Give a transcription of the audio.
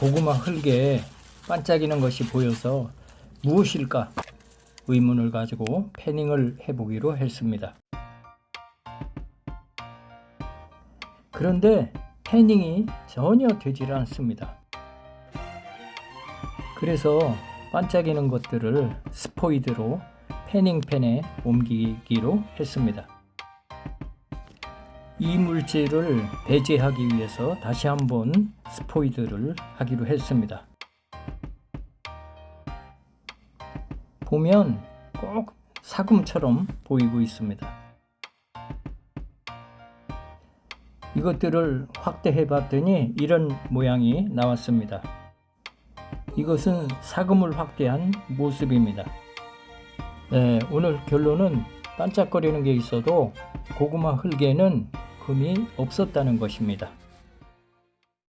고구마 흙에 반짝이는 것이 보여서 무엇일까 의문을 가지고 패닝을 해보기로 했습니다. 그런데 패닝이 전혀 되질 않습니다. 그래서 반짝이는 것들을 스포이드로 패닝펜에 옮기기로 했습니다. 이 물질을 배제하기 위해서 다시 한번 스포이드를 하기로 했습니다. 보면 꼭 사금처럼 보이고 있습니다. 이것들을 확대해 봤더니 이런 모양이 나왔습니다. 이것은 사금을 확대한 모습입니다. 네, 오늘 결론은 반짝거리는 게 있어도 고구마 흙에는 금이 없었다는 것입니다.